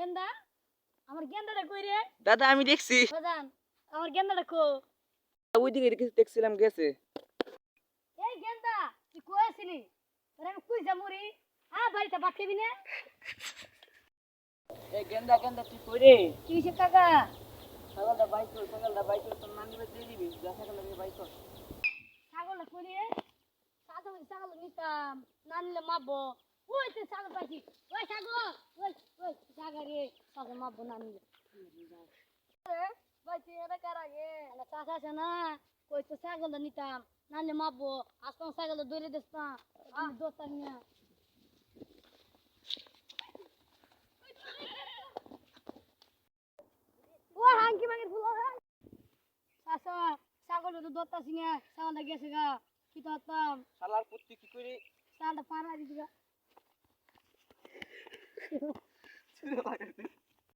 গেন্দা আমার গেন্দাটা কই রে? দাদা আমি দেখছি। বাজান আমার গেন্দাটা কো। ওইদিকে দেখে- দেখছিলাম গেছে। এই গেন্দা তুই কই আসিলি তোর আমি কই যামুরি আ বাড়িতে ভাত খাবি না? এই গেন্দা গেন্দা তুই কই রে? কি হইছে কাকা? সকালটা বাইক কর সকালটা বাইক কর তোর নানি দিয়ে দিবি। যা সকালটা দিয়ে বাইক কর। ছাগলটা কই রে? ছাগল ছাগল নিতাম না নিলে মারবো। ওই তুই ছাগল পাইছি। ওই ছাগল! রে ছাগল মারবো না নিলে বাইছি এটা কার আগে চাষা আছে না কই তো ছাগলটা নিতাম না নিলে মারবো আজকে ছাগলটা দৌড়ে দিস না আমি দোস্তার নিয়ে ও হাঙ্কি মাঙ্গি ফুল চাষা ছাগলটা তো দোস্তাছি না ছাগলটা গেছে গা কি তো শালার পুত্তি কি করে ছাগলটা পাড়া দিদি গা ছুঁড়ে মারতে